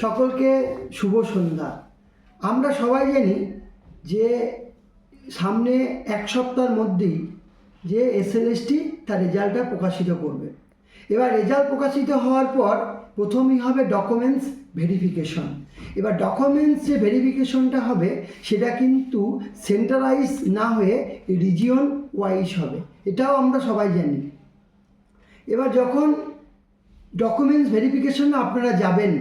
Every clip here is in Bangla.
সকলকে শুভ সন্ধ্যা। আমরা সবাই জানি যে সামনে এক সপ্তাহের মধ্যেই যে এসএলএসটি তার রেজাল্টটা প্রকাশিত করবে। এবার রেজাল্ট প্রকাশিত হওয়ার পর প্রথমেই হবে ডকুমেন্টস ভেরিফিকেশন এবার ডকুমেন্টস যে ভেরিফিকেশনটা হবে, সেটা কিন্তু সেন্ট্রালাইজ না হয়ে রিজিয়ন ওয়াইজ হবে। এটাও আমরা সবাই জানি। এবার যখন ডকুমেন্টস ভেরিফিকেশন আপনারা যাবেন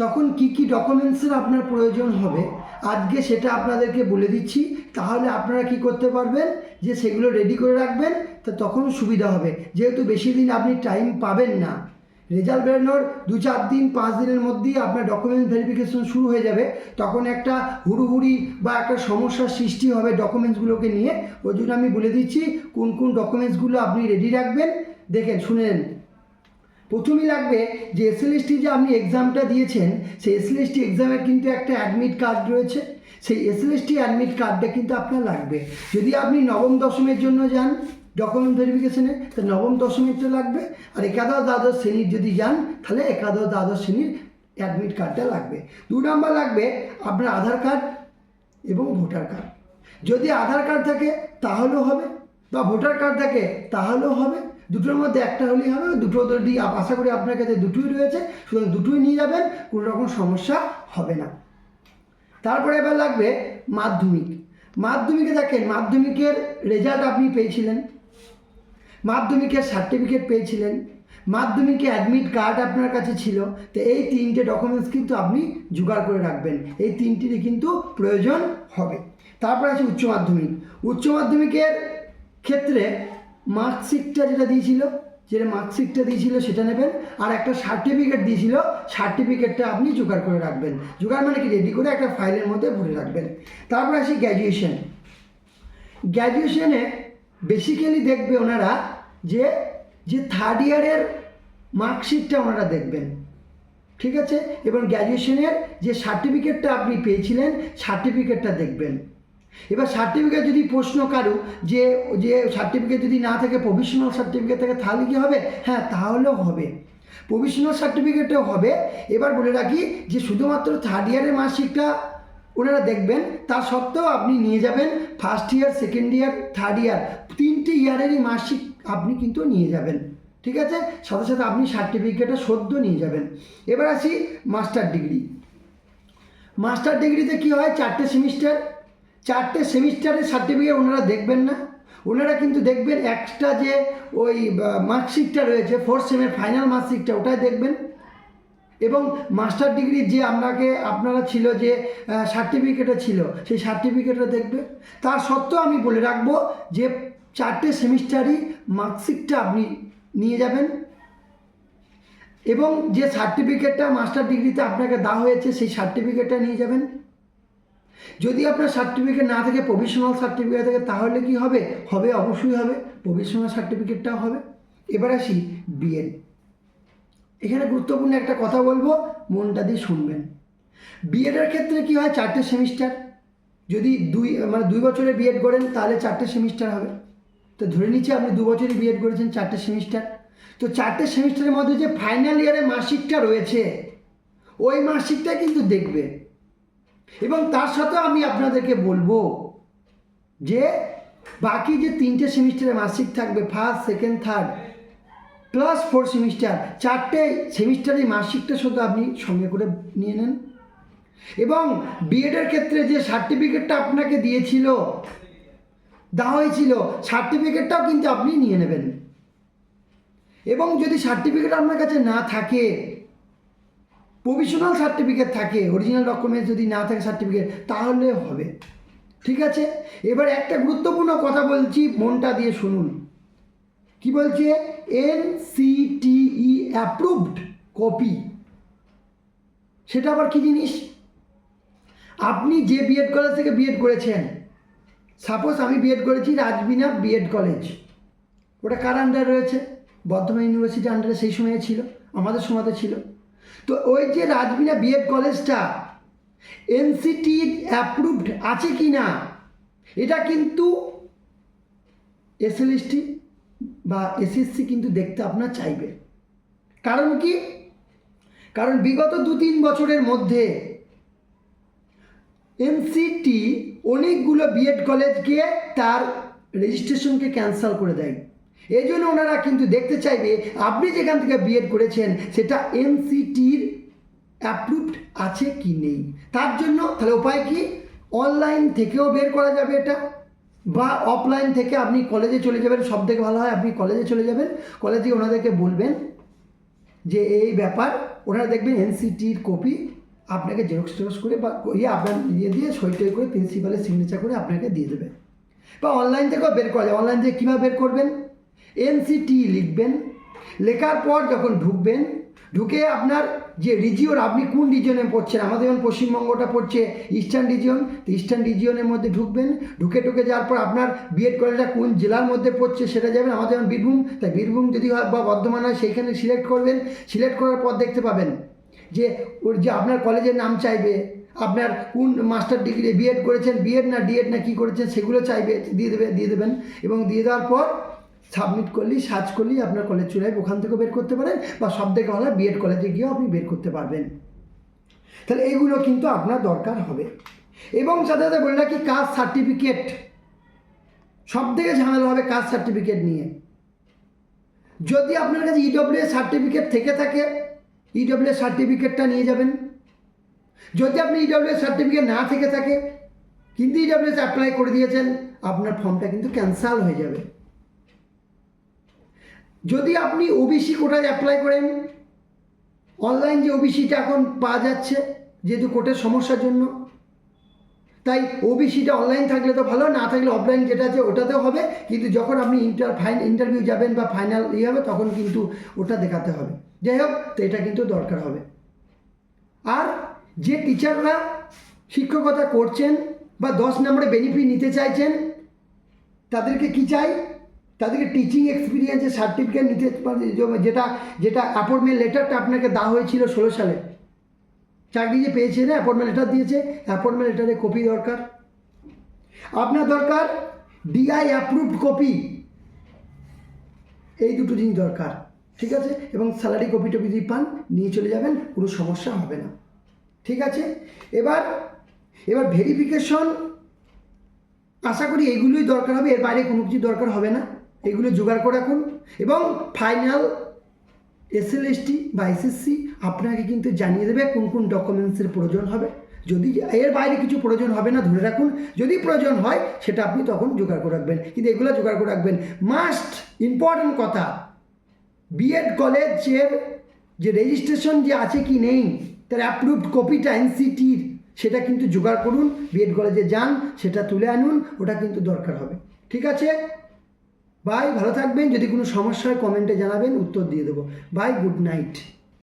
তখন কি কি ডকুমেন্টসের আপনার প্রয়োজন হবে? আজকে সেটা আপনাদেরকে বলে দিচ্ছি। তাহলে আপনারা কি করতে পারবেন? যে সেগুলো রেডি করে রাখবেন, তো তখন সুবিধা হবে। যেহেতু বেশি দিন আপনি টাইম পাবেন না। রেজাল্ট বেরোনোর দু চার দিন, পাঁচ দিনের মধ্যেই আপনার ডকুমেন্ট ভেরিফিকেশন শুরু হয়ে যাবে। তখন একটা হুড়ুহুড়ি বা একটা সমস্যার সৃষ্টি হবে ডকুমেন্টসগুলোকে নিয়ে। ওই জন্য আমি বলে দিচ্ছি, কোন কোন ডকুমেন্টসগুলো আপনি রেডি রাখবেন? দেখেন, শুনে নেন। প্রথমেই লাগবে যে এসএলএসটি যে আপনি এক্সামটা দিয়েছেন, সেই এসএলএসটি এক্সামের কিন্তু একটা অ্যাডমিট কার্ড রয়েছে। সেই এসএলএসটি অ্যাডমিট কার্ডটা কিন্তু আপনার লাগবে। যদি আপনি নবম দশমের জন্য যান ডকুমেন্ট ভেরিফিকেশনে তো নবম দশমেরটা লাগবে। আর একাদশ দ্বাদশ শ্রেণির যদি যান, তাহলে একাদশ দ্বাদশ শ্রেণির অ্যাডমিট কার্ডটা লাগবে। দু নম্বর লাগবে আপনার আধার কার্ড এবং ভোটার কার্ড যদি আধার কার্ড থাকে, তাহলেও হবে। বা ভোটার কার্ড থাকে, তাহলেও হবে। দুটোর মধ্যে একটা হলেই হবে, দুটো যদি আশা করি আপনার কাছে দুটোই রয়েছে, সুতরাং দুটোই নিয়ে যাবেন, কোনো রকম সমস্যা হবে না। তারপরে এবার লাগবে মাধ্যমিক। মাধ্যমিকে দেখেন, মাধ্যমিকের রেজাল্ট আপনি পেয়েছিলেন, মাধ্যমিকের সার্টিফিকেট পেয়েছিলেন, মাধ্যমিকে অ্যাডমিট কার্ড আপনার কাছে ছিল, তো এই তিনটে ডকুমেন্টস কিন্তু আপনি জোগাড় করে রাখবেন, এই তিনটিরই কিন্তু প্রয়োজন হবে। তারপরে আছে উচ্চ মাধ্যমিক। উচ্চ মাধ্যমিকের ক্ষেত্রে মার্কশিটটা যেটা দিয়েছিল, যেটা মার্কশিটটা দিয়েছিল সেটা নেবেন, আর একটা সার্টিফিকেট দিয়েছিল সার্টিফিকেটটা আপনি জোগাড় করে রাখবেন। জোগাড় মানে কি? রেডি করে একটা ফাইলের মধ্যে ভরে রাখবেন। তারপর আসি গ্র্যাজুয়েশন গ্র্যাজুয়েশনে বেসিক্যালি দেখবে ওনারা যে যে থার্ড ইয়ারের মার্কশিটটা ওনারা দেখবেন। ঠিক আছে? এবং গ্র্যাজুয়েশনের যে সার্টিফিকেটটা আপনি পেয়েছিলেন সার্টিফিকেটটা দেখবেন। এবার সার্টিফিকেট যদি প্রশ্ন কারু যে যে সার্টিফিকেট যদি না থাকে প্রভিশনাল সার্টিফিকেট থাকে, তাহলে কি হবে? হ্যাঁ তাহলেও হবে। প্রভিশনাল সার্টিফিকেটও হবে। এবার বলে রাখি যে, শুধুমাত্র থার্ড ইয়ারের মার্কশিটটা ওনারা দেখবেন তা সত্ত্বেও আপনি নিয়ে যাবেন first year second year third year তিনটি ইয়ারেরই মার্কশিট আপনি কিন্তু নিয়ে যাবেন। ঠিক আছে? সাথে সাথে আপনি সার্টিফিকেটও সদ্য নিয়ে যাবেন। এবার আসি মাস্টার ডিগ্রি মাস্টার ডিগ্রিতে কী হয়? চারটে সেমিস্টার চারটে সেমিস্টারের সার্টিফিকেট ওনারা দেখবেন না। ওনারা কিন্তু দেখবেন এক্সট্রা যে ওই মার্কশিটটা রয়েছে ফোর্থ সেমের ফাইনাল মার্কশিটটা ওটাই দেখবেন। এবং মাস্টার ডিগ্রি যে আপনাকে, আপনারা ছিল যে সার্টিফিকেটে ছিল, সেই সার্টিফিকেটটা দেখবে তার সত্ত্বেও আমি বলে রাখব যে, চারটে সেমিস্টারই মার্কশিটটা আপনি নিয়ে যাবেন। এবং যে সার্টিফিকেটটা মাস্টার ডিগ্রিতে আপনাকে দেওয়া হয়েছে, সেই সার্টিফিকেটটা নিয়ে যাবেন। যদি আপনার সার্টিফিকেট না থাকে প্রভিশনাল সার্টিফিকেট থাকে, তাহলে কি হবে? হবে, অবশ্যই হবে। প্রভিশনাল সার্টিফিকেটটাও হবে। এবার আসি বিএড এখানে গুরুত্বপূর্ণ একটা কথা বলব, মনটা দিয়ে শুনবেন। বিএডের ক্ষেত্রে কি হয়? চারটে সেমিস্টার যদি দুই মানে দুই বছরে বিএড করেন, তাহলে চারটে সেমিস্টার হবে। তো ধরে নিচ্ছি আপনি দু বছরই বিএড করেছেন, চারটে সেমিস্টার তো চারটে সেমিস্টারের মধ্যে যে ফাইনাল ইয়ারের মার্কশিটটা রয়েছে, ওই মার্কশিটটা কিন্তু দেখবে এবং তার সাথেও আমি আপনাদেরকে বলব যে বাকি যে তিনটে সেমিস্টারের মাসিক থাকবে first second third plus four semester চারটে সেমিস্টারের মাসিকটা শুধু আপনি সঙ্গে করে নিয়ে নেন। এবং বিএডের ক্ষেত্রে যে সার্টিফিকেটটা আপনাকে দিয়েছিল, দেওয়া হয়েছিল সার্টিফিকেটটাও কিন্তু আপনি নিয়ে নেবেন। এবং যদি সার্টিফিকেট আপনার কাছে না থাকে প্রভিশনাল সার্টিফিকেট থাকে অরিজিনাল ডকুমেন্টস যদি না থাকে সার্টিফিকেট তাহলে হবে। ঠিক আছে? এবার একটা গুরুত্বপূর্ণ কথা বলছি, মনটা দিয়ে শুনুন। কি বলছে? এন সিটিই অ্যাপ্রুভড কপি সেটা আবার কি জিনিস? আপনি যে বিএড কলেজ থেকে বিএড করেছেন সাপোজ আমি বিএড করেছি রাজবিনা বিএড কলেজ ওটা কার আন্ডার রয়েছে? বর্ধমান ইউনিভার্সিটি আন্ডারে সেই সময়ে ছিল, আমাদের সময়তে ছিল। তো ওই যে রাজবিনা বিএড কলেজটা এনসিটি অ্যাপ্রুভড আছে কি না এটা কিন্তু এসএলএসটি বা এসএসসি কিন্তু দেখতে আপনার চাইবে। কারণ কি? কারণ বিগত দু তিন বছরের মধ্যে এনসিটি অনেকগুলো বিএড কলেজকে তার রেজিস্ট্রেশনকে ক্যান্সেল করে দেয়। এই জন্য ওনারা কিন্তু দেখতে চাইবে, আপনি যেখান থেকে বিএড করেছেন, সেটা এনসিটির অ্যাপ্রুভড আছে কি নেই। তার জন্য তাহলে উপায় কি? অনলাইন থেকেও বের করা যাবে এটা, বা অফলাইন থেকে আপনি কলেজে চলে যাবেন সব থেকে ভালো হয় আপনি কলেজে চলে যাবেন। কলেজে ওনাদেরকে বলবেন যে এই ব্যাপার, ওনারা দেখবেন এনসিটির কপি আপনাকে জেরক্স টেরক্স করে বা ইয়ে আপনার ইয়ে দিয়ে সই টই করে প্রিন্সিপালের সিগনেচার করে আপনাকে দিয়ে দেবে। বা অনলাইন থেকেও বের করা যায়। অনলাইন থেকে কীভাবে বের করবেন? এনসিটি লিখবেন। লেখার পর যখন ঢুকবেন, ঢুকে আপনার যে রিজিয়ন আপনি কোন রিজিয়নে পড়ছেন? আমাদের যেমন পশ্চিমবঙ্গটা পড়ছে ইস্টার্ন রিজিয়ন তো ইস্টার্ন রিজিয়নের মধ্যে ঢুকবেন। ঢুকে ঢুকে যাওয়ার পর আপনার বিএড কলেজটা কোন জেলার মধ্যে পড়ছে সেটা যাবেন। আমাদের যেমন বীরভূম, তাই বীরভূম যদি হয় বা বর্ধমান হয়, সেইখানে সিলেক্ট করবেন। সিলেক্ট করার পর দেখতে পাবেন যে ওর যে আপনার কলেজের নাম চাইবে, আপনার কোন মাস্টার ডিগ্রি বিএড করেছেন বিএড না ডিএড না কী করেছেন, সেগুলো চাইবে, দিয়ে দেবে, দিয়ে দেবেন। এবং দিয়ে দেওয়ার পর সাবমিট করলেই সার্চ করলেই আপনার কলেজ চলে যাবে ওখান থেকেও বের করতে পারেন বা সব থেকে ভালো বিএড কলেজে গিয়েও আপনি বের করতে পারবেন। তাহলে এইগুলো কিন্তু আপনার দরকার হবে। এবং সাথে সাথে বলে রাখি কাস্ট সার্টিফিকেট সব থেকে ঝামেলা হবে কাস্ট সার্টিফিকেট নিয়ে। যদি আপনার কাছে ইডব্লিউ সার্টিফিকেট থেকে থাকে ইডব্লিউ সার্টিফিকেটটা নিয়ে যাবেন। যদি আপনি ইডব্লিউ সার্টিফিকেট না থেকে থাকে, কিন্তু ইডব্লিউ অ্যাপ্লাই করে দিয়েছেন, আপনার ফর্মটা কিন্তু ক্যান্সেল হয়ে যাবে। যদি আপনি ওবিসি কোটায় অ্যাপ্লাই করেন অনলাইন যে ওবিসিটা এখন পাওয়া যাচ্ছে, যেহেতু কোর্টের সমস্যার জন্য, তাই ওবিসিটা অনলাইন থাকলে তো ভালো, না থাকলে অফলাইন যেটা আছে ওটাতেও হবে, কিন্তু যখন আপনি ইন্টার ফাইন ইন্টারভিউ যাবেন বা ফাইনাল ইয়ে হবে, তখন কিন্তু ওটা দেখাতে হবে। যাই হোক, তো এটা কিন্তু দরকার হবে। আর যে টিচাররা শিক্ষকতা করছেন বা দশ নম্বরে বেনিফিট নিতে চাইছেন, তাদেরকে কি চাই? তাদেরকে টিচিং এক্সপিরিয়েন্সের সার্টিফিকেট নিতে পারে যেটা যেটা অ্যাপয়েন্টমেন্ট লেটারটা আপনাকে দেওয়া হয়েছিল ষোলো সালে। চাকরি যে পেয়েছে না অ্যাপয়েন্টমেন্ট লেটার দিয়েছে অ্যাপয়েন্টমেন্ট লেটারের কপি দরকার। আপনার দরকার ডিআই অ্যাপ্রুভড কপি এই দুটো জিনিস দরকার, ঠিক আছে? এবং স্যালারি কপি টপি যদি পান, নিয়ে চলে যাবেন, কোনো সমস্যা হবে না। ঠিক আছে? এবার এবার ভেরিফিকেশন আশা করি এইগুলোই দরকার হবে, এর বাইরে কোনো কিছু দরকার হবে না। এগুলো জোগাড় করে রাখুন এবং ফাইনাল এসএলএসটি বা এসএসসি আপনাকে কিন্তু জানিয়ে দেবে কোন কোন ডকুমেন্টসের প্রয়োজন হবে। যদি এর বাইরে কিছু প্রয়োজন হবে না, ধরে রাখুন। যদি প্রয়োজন হয়, সেটা আপনি তখন জোগাড় করে রাখবেন। কিন্তু এগুলো জোগাড় করে রাখবেন। মাস্ট ইম্পর্ট্যান্ট কথা বিএড কলেজের যে রেজিস্ট্রেশন যে আছে কি নেই, তার অ্যাপ্রুভড কপিটা এনসিটির সেটা কিন্তু জোগাড় করুন। বিএড কলেজে যান, সেটা তুলে আনুন, ওটা কিন্তু দরকার হবে। ঠিক আছে? বাই ভালো থাকবেন। যদি কোনো সমস্যা হয় কমেন্টে জানাবেন, উত্তর দিয়ে দেবো। Bye good night